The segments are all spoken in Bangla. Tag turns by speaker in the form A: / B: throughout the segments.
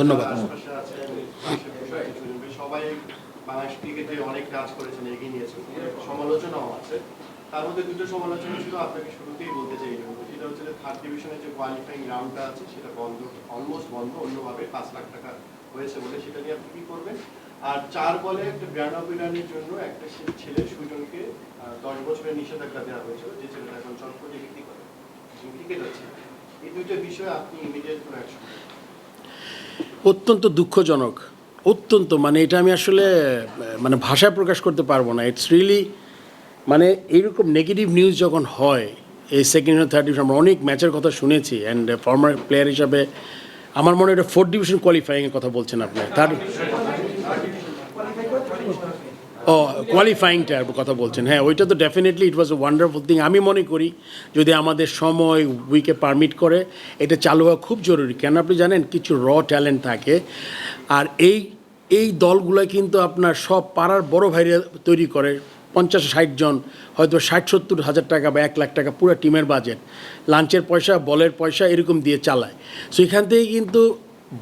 A: ধন্যবাদ।
B: যারা আশপাশে আছেন, আশেপাশে কিছু জনকে সবাই বাংলাদেশ ক্রিকেটে অনেক কাজ করেছেন এগিয়ে নিয়েছেন। সমালোচনাও আছে। তার মধ্যে দুটো সমালোচনা ছিল আপনাকে শুরুতেই বলতে চাই সেটা হচ্ছে থার্ড ডিভিশনের যে কোয়ালিফাইং রাউন্ডটা আছে সেটা বন্ধ অলমোস্ট বন্ধ অন্যভাবে পাঁচ লাখ টাকা হয়েছে বলে সেটা নিয়ে আপনি কি করবেন? আর চার বলে একটা বিরানব্বই রানের জন্য একটা ছেলে সুজনকে দশ বছরের নিষেধাজ্ঞা দেওয়া হয়েছিল যে ছেলেটা এখন চটপটে বিক্রি করে ক্রিকেট হচ্ছে এই দুইটা বিষয়ে আপনি ইমিডিয়েট কোনো অ্যাকশন
A: অত্যন্ত দুঃখজনক। অত্যন্ত মানে এটা আমি আসলে মানে ভাষায় প্রকাশ করতে পারব না। ইটস রিয়েলি মানে এইরকম নেগেটিভ নিউজ যখন হয়, এই সেকেন্ড থার্ড ডিভিশন আমরা অনেক ম্যাচের কথা শুনেছি অ্যান্ড ফর্মার প্লেয়ার হিসাবে আমার মনে হয় এটা ফোর্থ ডিভিশন কোয়ালিফাইংয়ের কথা বলছেন আপনি। থার্ড ও কোয়ালিফাইংটার কথা বলছেন। হ্যাঁ ওইটা তো definitely it was a wonderful thing আমি মনে করি, যদি আমাদের সময় উইকে পারমিট করে, এটা চালু হওয়া খুব জরুরি। কেন আপনি জানেন, কিছু র ট্যালেন্ট থাকে। আর এই এই দলগুলো কিন্তু আপনার সব পাড়ার বড় ভাইরা তৈরি করে। পঞ্চাশ, ষাট জন, হয়তো ষাট, সত্তর হাজার টাকা বা এক লাখ টাকা পুরো টিমের বাজেট লাঞ্চের পয়সা বলের পয়সা এরকম দিয়ে চালায়। সো এখান থেকে কিন্তু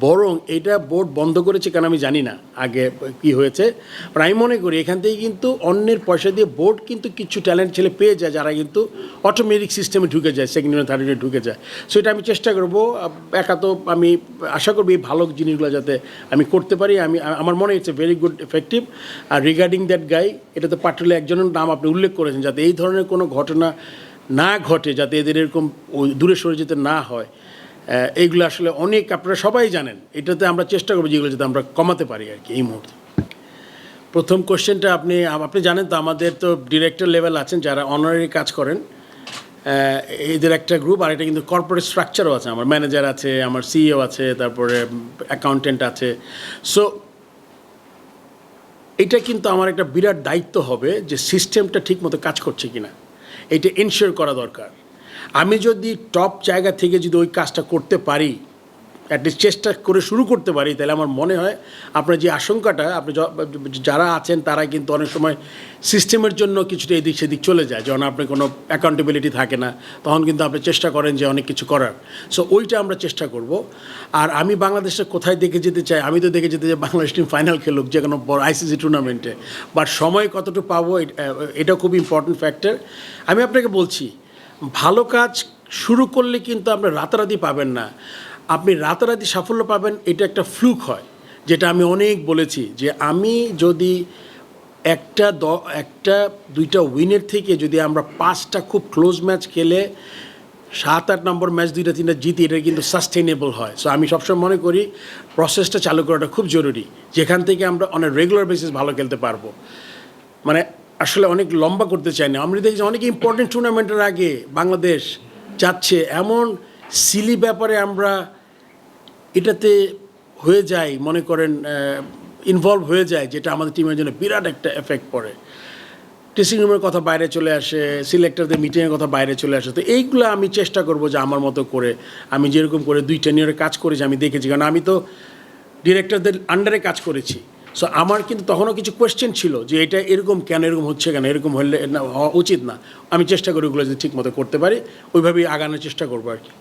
A: বরং এটা বোর্ড বন্ধ করেছে কেন আমি জানি না, আগে কি হয়েছে। বাট আমি মনে করি এখান থেকে কিন্তু অন্যের পয়সা দিয়ে বোর্ড কিন্তু কিছু ট্যালেন্ট ছেলে পেয়ে যায় যারা কিন্তু অটোমেটিক সিস্টেমে ঢুকে যায় সেকেন্ড ইয়ার থার্ড ঢুকে যায়। সো এটা আমি চেষ্টা করব, একা তো আমি আশা করব এই ভালো জিনিসগুলো যাতে আমি করতে পারি। আমি, আমার মনে হচ্ছে ভেরি গুড এফেক্টিভ আর রিগার্ডিং দ্যাট গাই এটা তো পাটলে একজনের নাম আপনি উল্লেখ করেছেন, যাতে এই ধরনের কোনো ঘটনা না ঘটে, যাতে এদের এরকম দূরে সরে যেতে না হয়। এইগুলো আসলে অনেক আপনারা সবাই জানেন। এটাতে আমরা চেষ্টা করব যেগুলো যাতে আমরা কমাতে পারি আর কি এই মুহূর্তে। প্রথম কোশ্চেনটা আপনি আপনি জানেন তো আমাদের তো ডিরেক্টর লেভেল আছেন যারা অনারারি কাজ করেন। এদের একটা গ্রুপ আর এটা কিন্তু কর্পোরেট স্ট্রাকচারও আছে। আমার ম্যানেজার আছে, আমার সিইও আছে, তারপরে অ্যাকাউন্টেন্ট আছে। সো এটা কিন্তু আমার একটা বিরাট দায়িত্ব হবে যে সিস্টেমটা ঠিকমতো কাজ করছে কিনা। এটা এনশিওর করা দরকার। আমি যদি টপ জায়গা থেকে যদি ওই কাজটা করতে পারি অ্যাটলিস্ট চেষ্টা করে শুরু করতে পারি, তাহলে আমার মনে হয় আপনার যে আশঙ্কাটা, আপনি যারা আছেন তারা কিন্তু অনেক সময় সিস্টেমের জন্য কিছুটা এদিক সেদিক চলে যায়। যখন আপনার কোনো অ্যাকাউন্টেবিলিটি থাকে না, তখন কিন্তু আপনি চেষ্টা করেন যে অনেক কিছু করার। সো ওইটা আমরা চেষ্টা করব। আর আমি বাংলাদেশে কোথায় দেখে যেতে চাই, আমি তো দেখে যেতে চাই বাংলাদেশ টিম ফাইনাল খেলুক, যে কোনো বড় আইসিসি টুর্নামেন্টে বাট সময় কতটুকু পাবো এটা খুব ইম্পর্টেন্ট ফ্যাক্টর আমি আপনাকে বলছি ভালো কাজ শুরু করলে কিন্তু আপনি রাতারাতি পাবেন না। আপনি রাতারাতি সাফল্য পাবেন, এটা একটা ফ্লুক হয়, যেটা আমি অনেক বলেছি যে আমি যদি একটা দ, একটা, দুইটা উইনের থেকে যদি আমরা পাঁচটা খুব ক্লোজ ম্যাচ খেলে, সাত, আট নম্বর ম্যাচ দুইটা, তিনটা জিতি, এটা কিন্তু সাস্টেনেবল হয়। সো আমি সবসময় মনে করি প্রসেসটা চালু করাটা খুব জরুরি, যেখান থেকে আমরা অনেক রেগুলার বেসিস ভালো খেলতে পারব। মানে আসলে অনেক লম্বা করতে চাই না আমরা দেখছি অনেক ইম্পর্টেন্ট টুর্নামেন্টের আগে বাংলাদেশ যাচ্ছে। এমন সিলি ব্যাপারে আমরা এটাতে হয়ে যায় মনে করেন ইনভলভ হয়ে যায় যেটা আমাদের টিমের জন্য বিরাট একটা এফেক্ট পড়ে। ড্রেসিং রুমের কথা বাইরে চলে আসে সিলেক্টরদের মিটিংয়ের কথা বাইরে চলে আসে। তো এইগুলো আমি চেষ্টা করব যে আমার মতো করে, আমি যেরকম করে দুই টেনিয়রে কাজ করেছি, আমি দেখেছি। কারণ আমি তো ডিরেক্টরদের আন্ডারে কাজ করেছি। সো আমার কিন্তু তখনও কিছু কোয়েশ্চেন ছিল যে এটা এরকম কেন, এরকম হচ্ছে কেন, এরকম হলে হওয়া উচিত না। আমি চেষ্টা করি ওগুলো যদি ঠিক মতো করতে পারি, ওইভাবেই আগানোর চেষ্টা করব আর কি।